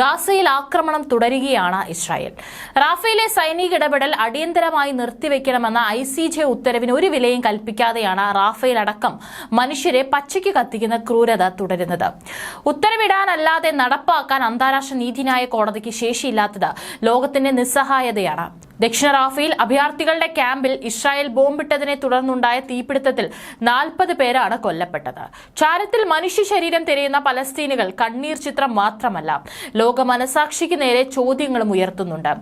ഗാസയിൽ ആക്രമണം തുടരുകയാണ് ഇസ്രായേൽ. റാഫേലെ സൈനിക ഇടപെടൽ അടിയന്തരമായി നിർത്തിവെക്കണമെന്ന ഐ സി ജെ ഉത്തരവിന് ഒരു വിലയും കൽപ്പിക്കാതെയാണ് റാഫേൽ അടക്കം മനുഷ്യരെ പച്ചയ്ക്ക് കത്തിക്കുന്ന ക്രൂരത തുടരുന്നത്. ഉത്തരവിടാനല്ലാതെ നടപ്പാക്കാൻ അന്താരാഷ്ട്ര നീതിന്യായ കോടതിക്ക് ശേഷിയില്ലാത്തത് ലോകത്തിന്റെ നിസ്സഹായതയാണ്. ദക്ഷിണ റാഫയിൽ അഭയാർത്ഥികളുടെ ക്യാമ്പിൽ ഇസ്രായേൽ ബോംബിട്ടതിനെ തുടർന്നുണ്ടായ തീപിടുത്തത്തിൽ നാൽപ്പത് പേരാണ് കൊല്ലപ്പെട്ടത്. ചാരത്തിൽ മനുഷ്യ ശരീരം തിരയുന്ന പലസ്തീനുകൾ കണ്ണീർ ചിത്രം മാത്രമല്ല ലോക മനസാക്ഷിക്ക് നേരെ ചോദ്യങ്ങളും ഉയർത്തുന്നുണ്ട്.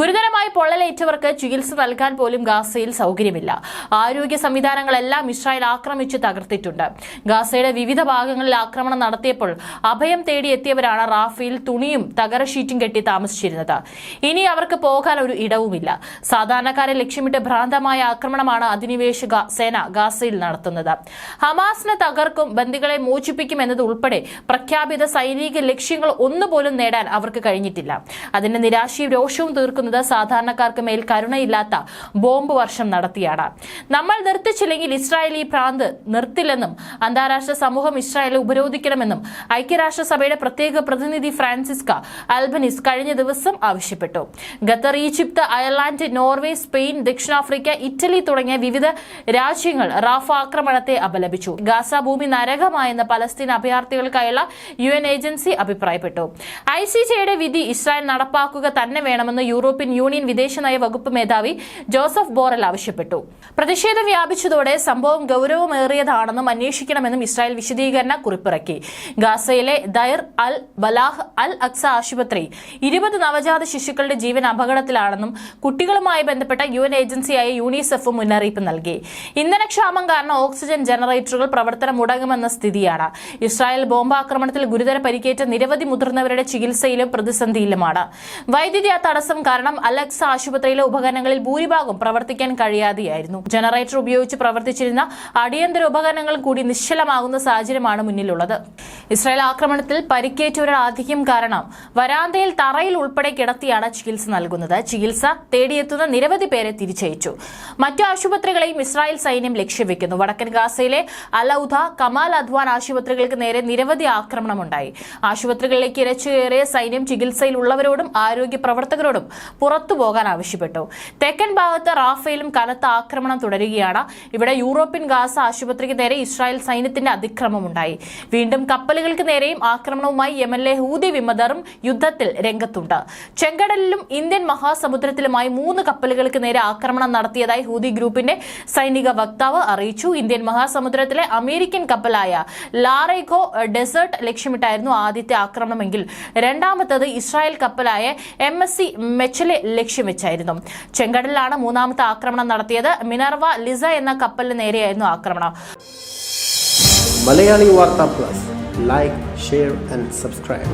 ഗുരുതരമായി പൊള്ളലേറ്റവർക്ക് ചികിത്സ നൽകാൻ പോലും ഗാസയിൽ സൗകര്യമില്ല. ആരോഗ്യ സംവിധാനങ്ങളെല്ലാം ഇസ്രായേൽ ആക്രമിച്ച് തകർത്തിട്ടുണ്ട്. ഗാസയുടെ വിവിധ ഭാഗങ്ങളിൽ ആക്രമണം നടത്തിയപ്പോൾ അഭയം തേടിയെത്തിയവരാണ് റാഫയിൽ തുണിയും തകര ഷീറ്റും കെട്ടി താമസിച്ചിരുന്നത്. ഇനി അവർക്ക് പോകാൻ ഒരു ഇടവുമില്ല സാധാരണക്കാരെ ലക്ഷ്യമിട്ട് ഭ്രാന്തമായ ആക്രമണമാണ് അധിനിവേശ സേന ഗാസയിൽ നടത്തുന്നത്. ഹമാസിനെ തകർക്കും ബന്ദികളെ മോചിപ്പിക്കും എന്നത് ഉൾപ്പെടെ പ്രഖ്യാപിത സൈനിക ലക്ഷ്യങ്ങൾ ഒന്നുപോലും നേടാൻ അവർക്ക് കഴിഞ്ഞിട്ടില്ല. അതിന്റെ നിരാശയും രോഷവും തീർക്കുന്നത് സാധാരണക്കാർക്ക് മേൽ കരുണയില്ലാത്ത ബോംബ് വർഷം നടത്തിയാണ്. നമ്മൾ നിർത്തിച്ചില്ലെങ്കിൽ ഇസ്രായേൽ ഈ ഭ്രാന്ത് നിർത്തില്ലെന്നും അന്താരാഷ്ട്ര സമൂഹം ഇസ്രായേലെ ഉപരോധിക്കണമെന്നും ഐക്യരാഷ്ട്രസഭയുടെ പ്രത്യേക പ്രതിനിധി ഫ്രാൻസിസ്ക അൽബനിസ് കഴിഞ്ഞ ദിവസം ആവശ്യപ്പെട്ടു. Qatar Egypt Ireland Norway Spain ദക്ഷിണാഫ്രിക്ക ഇറ്റലി തുടങ്ങിയ വിവിധ രാജ്യങ്ങൾ റാഫ ആക്രമണത്തെ അപലപിച്ചു. ഗാസ ഭൂമി നരകമായെന്ന് പലസ്തീൻ അഭയാർത്ഥികൾക്കായുള്ള യു എൻ ഏജൻസി അഭിപ്രായപ്പെട്ടു. ഐ സി വിധി ഇസ്രായേൽ നടപ്പാക്കുക തന്നെ വേണമെന്ന് യൂറോപ്യൻ യൂണിയൻ വിദേശനയ വകുപ്പ് മേധാവി ജോസഫ് ബോറൽ ആവശ്യപ്പെട്ടു. പ്രതിഷേധം വ്യാപിച്ചതോടെ സംഭവം ഗൌരവമേറിയതാണെന്നും അന്വേഷിക്കണമെന്നും ഇസ്രായേൽ വിശദീകരണ കുറിപ്പിറക്കി. ഗാസയിലെ ദൈർ അൽ ബലാഹ് അൽ അക്സ ആശുപത്രി ഇരുപത് നവജാത ശിശുക്കളുടെ ജീവൻ അപകടത്തിലാണെന്നും കുട്ടികളുമായി ബന്ധപ്പെട്ട യു എൻ ഏജൻസിയായ യൂണിസെഫ് മുന്നറിയിപ്പ് നൽകി. ഇന്ധനക്ഷാമം കാരണം ഓക്സിജൻ ജനറേറ്ററുകൾ പ്രവർത്തനം മുടങ്ങുമെന്ന സ്ഥിതിയാണ്. ഇസ്രായേൽ ബോംബാക്രമണത്തിൽ ഗുരുതര പരിക്കേറ്റ നിരവധി മുതിർന്നവരുടെ ചികിത്സയിലും പ്രതിസന്ധിയിലുമാണ്. വൈദ്യുതി തടസ്സം കാരണം അലക്സ ആശുപത്രിയിലെ ഉപകരണങ്ങളിൽ ഭൂരിഭാഗം പ്രവർത്തിക്കാൻ കഴിയാതെയായിരുന്നു. ജനറേറ്റർ ഉപയോഗിച്ച് പ്രവർത്തിച്ചിരുന്ന അടിയന്തര ഉപകരണങ്ങൾ കൂടി നിശ്ചലമാകുന്ന സാഹചര്യമാണ് മുന്നിലുള്ളത്. ഇസ്രായേൽ ആക്രമണത്തിൽ പരിക്കേറ്റവരുടെ ആധിക്യം കാരണം വരാന്തയിൽ തറയിൽ ഉൾപ്പെടെ കിടത്തിയാണ് ചികിത്സ നൽകുന്നത്. ചികിത്സ തേടിയെത്തുന്ന നിരവധി പേരെ തിരിച്ചയച്ചു. മറ്റു ആശുപത്രികളെയും ഇസ്രായേൽ സൈന്യം ലക്ഷ്യവെക്കുന്നു. വടക്കൻ ഗാസയിലെ അലൌധ കമാൽ അദ്വാൻ ആശുപത്രികൾക്ക് നേരെ നിരവധി ആക്രമണമുണ്ടായി. ആശുപത്രികളിലേക്ക് ഇരച്ചുകയറിയ സൈന്യം ചികിത്സയിലുള്ളവരോടും ആരോഗ്യ പ്രവർത്തകരോടും പുറത്തു പോകാൻ ആവശ്യപ്പെട്ടു. തെക്കൻ ഭാഗത്ത് റാഫയിലും കനത്ത ആക്രമണം തുടരുകയാണ്. ഇവിടെ യൂറോപ്യൻ ഗാസ ആശുപത്രിക്ക് നേരെ ഇസ്രായേൽ സൈന്യത്തിന്റെ അതിക്രമമുണ്ടായി. വീണ്ടും കപ്പലുകൾക്ക് നേരെയും ആക്രമണവുമായി യമനിലെ ഹൂതി വിമതറും യുദ്ധത്തിൽ രംഗത്തുണ്ട്. ചെങ്കടലിലും ഇന്ത്യൻ മഹാസമുദ്രത്തിലുമായി മൂന്ന് കപ്പലുകൾക്ക് നേരെ ആക്രമണം നടത്തിയതായി ഹൂതി ഗ്രൂപ്പിന്റെ സൈനിക വക്താവ് അറിയിച്ചു. ഇന്ത്യൻ മഹാസമുദ്രത്തിലെ അമേരിക്കൻ കപ്പലായ ലാറേഗോ ഡെസേർട്ട് ലക്ഷ്യമിട്ടായിരുന്നു ആദ്യത്തെ ആക്രമണമെങ്കിൽ രണ്ടാമത്തത് ഇസ്രായേൽ കപ്പലായ എം എസ് സി മെച്ചലെ ലക്ഷ്യം വെച്ചായിരുന്നു. ചെങ്കടലിലാണ് മൂന്നാമത്തെ ആക്രമണം നടത്തിയത്. മിനർവ ലിസ എന്ന കപ്പലിന് നേരെയായിരുന്നു ആക്രമണം. Malayali Vartha plus. Like share and subscribe